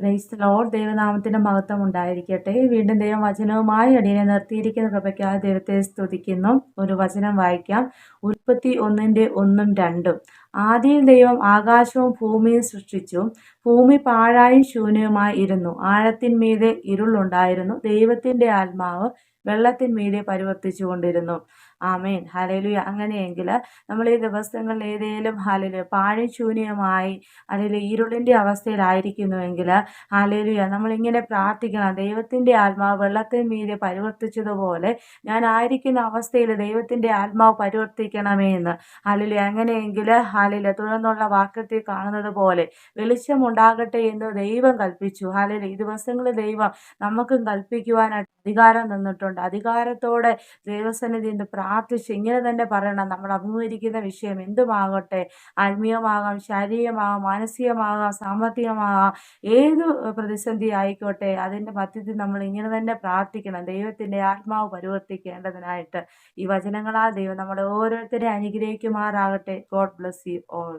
Price load ദൈവനാമത്തിന്റെ മഹത്വം ഉണ്ടായിരിക്കട്ടെ. വീണ്ടും ദൈവം വചനവുമായി അടിയനെ നിർത്തിയിരിക്കുന്ന കൃപയ്ക്കായി ദൈവത്തെ സ്തുതിക്കുന്നു. ഒരു വചനം വായിക്കാം. ഉൽപ്പത്തി ഒന്നിന്റെ ഒന്നും രണ്ടും. ആദ്യം ദൈവം ആകാശവും ഭൂമിയും സൃഷ്ടിച്ചു. ഭൂമി പാഴായും ശൂന്യവുമായി ഇരുന്നു. ആഴത്തിന്മീതെ ഇരുളുണ്ടായിരുന്നു. ദൈവത്തിന്റെ ആത്മാവ് വെള്ളത്തിന്മീതെ പരിവർത്തിച്ചു കൊണ്ടിരുന്നു. ആമേൻ. ഹലലുയ അങ്ങനെയെങ്കിൽ നമ്മൾ ഈ ദിവസങ്ങളിൽ ഏതെങ്കിലും ഹലലു പാഴും ശൂന്യമായി അല്ലെങ്കിൽ ഇരുളിന്റെ അവസ്ഥയിലായിരിക്കുന്നുവെങ്കിൽ ഹലലുയ നമ്മളിങ്ങനെ പ്രാർത്ഥിക്കണം. ദൈവത്തിന്റെ ആത്മാവ് വെള്ളത്തിന് മീതെ പരിവർത്തിച്ചതുപോലെ ഞാൻ ആയിരിക്കുന്ന അവസ്ഥയിൽ ദൈവത്തിന്റെ ആത്മാവ് പരിവർത്തിക്കണമേ എന്ന് ഹലലു അങ്ങനെയെങ്കിൽ ഹലില തുടർന്നുള്ള വാക്യത്തിൽ കാണുന്നത് പോലെ വെളിച്ചമുണ്ടാകട്ടെ എന്ന് ദൈവം കൽപ്പിച്ചു. ഹലില ഈ ദിവസങ്ങളിൽ ദൈവം നമുക്കും കൽപ്പിക്കുവാനായിട്ട് അധികാരം തന്നിട്ടുണ്ട്. അധികാരത്തോടെ ദൈവസന്നിധി എന്ന് പ്രാർത്ഥിച്ച് ഇങ്ങനെ തന്നെ പറയണം. നമ്മൾ അഭിമുഖീകരിക്കുന്ന വിഷയം എന്തുമാകട്ടെ? ആത്മീയമാകാം ശാരീരികമാകാം മാനസികമാകാം സാമ്പത്തികമാകാം ഏത് പ്രതിസന്ധി ആയിക്കോട്ടെ അതിന്റെ മധ്യത്തിൽ നമ്മൾ ഇങ്ങനെ തന്നെ പ്രാർത്ഥിക്കണം. ദൈവത്തിന്റെ ആത്മാവ് പരിവർത്തിക്കേണ്ടതിനായിട്ട് ഈ വചനങ്ങളാൽ ദൈവം നമ്മുടെ ഓരോരുത്തരെ അനുഗ്രഹിക്കുമാറാകട്ടെ. God bless you all.